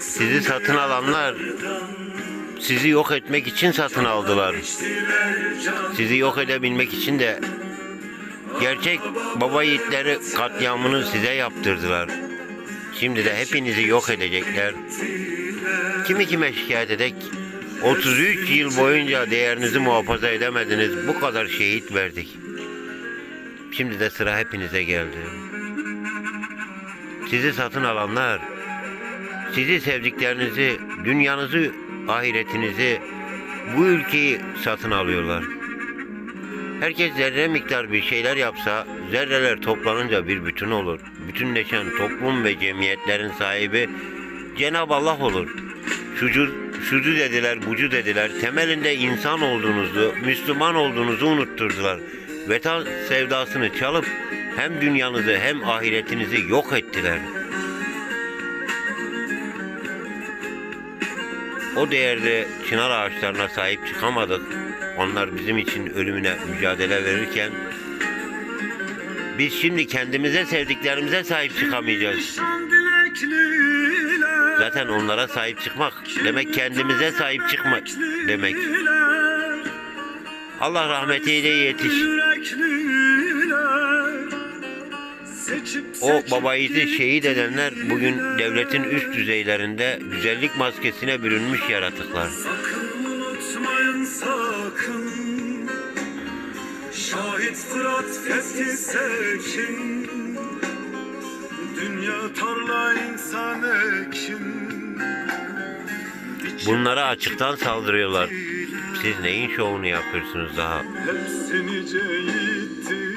Sizi satın alanlar sizi yok etmek için satın aldılar. Sizi yok edebilmek için de gerçek baba yiğitleri katliamını size yaptırdılar. Şimdi de hepinizi yok edecekler. Kimi kime şikayet edek? 33 yıl boyunca değerinizi muhafaza edemediniz. Bu kadar şehit verdik. Şimdi de sıra hepinize geldi. Sizi satın alanlar, sizi sevdiklerinizi, dünyanızı, ahiretinizi, bu ülkeyi satın alıyorlar. Herkes zerre miktar bir şeyler yapsa, zerreler toplanınca bir bütün olur. Bütünleşen toplum ve cemiyetlerin sahibi Cenab-ı Allah olur. Şucu, şucu dediler, bucu dediler. Temelinde insan olduğunuzu, Müslüman olduğunuzu unutturdular. Veta sevdasını çalıp hem dünyanızı hem ahiretinizi yok ettiler. O değerde çınar ağaçlarına sahip çıkamadık. Onlar bizim için ölümüne mücadele verirken biz şimdi kendimize sevdiklerimize sahip çıkamayacağız. Zaten onlara sahip çıkmak demek kendimize sahip çıkmak demek. Allah rahmetiyle yetiş. O babayızı şehit edenler bugün devletin üst düzeylerinde güzellik maskesine bürünmüş yaratıklar. Sakın unutmayın sakın Şahit Fırat fethi sekin Dünya tarla insan ekin Bunlara açıktan saldırıyorlar. Siz neyin şovunu yapıyorsunuz daha? Nice yiğittir